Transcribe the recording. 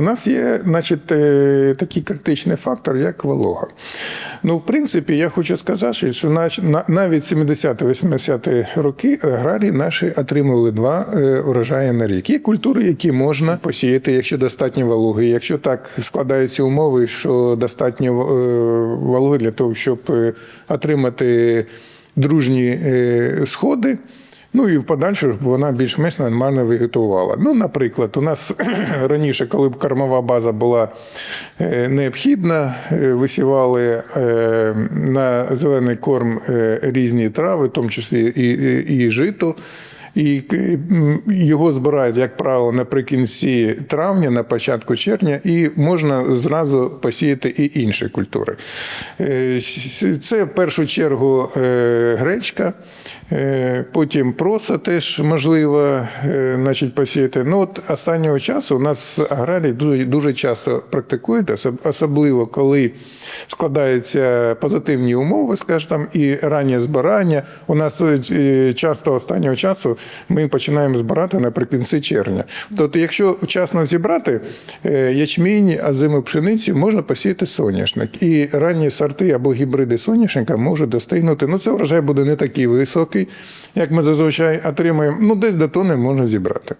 У нас є, значить, е, такий критичний фактор, як волога. Ну, в принципі, я хочу сказати, що навіть 70-80-ті роки аграрії наші отримували два е, урожаї на рік. Є культури, які можна посіяти, якщо достатньо вологи. Якщо так складаються умови, що достатньо е, вологи для того, щоб е, отримати дружні е, сходи. Ну і в подальшу вона більш-менш нормально вегетувала. Ну, наприклад, у нас раніше, коли б кормова база була е, необхідна, е, висівали е, на зелений корм різні трави, в тому числі і, і, і жито. І його збирають, як правило, наприкінці травня, на початку червня, і можна зразу посіяти і інші культури. Е, Це в першу чергу е, гречка, е, потім проса теж можливо значить, посіяти. Ну, от останнього часу у нас аграрії дуже, дуже часто практикують, особливо коли складаються позитивні умови, скажімо, там, і раннє збирання. У нас часто останнього часу ми починаємо збирати наприкінці червня. Тобто, якщо вчасно зібрати е, ячмінь, озиму пшеницю, можна посіяти соняшник. І ранні сорти або гібриди соняшника можуть достигнути. Ну, це врожай буде не такий високий, як ми зазвичай отримуємо. Ну, десь до тони можна зібрати.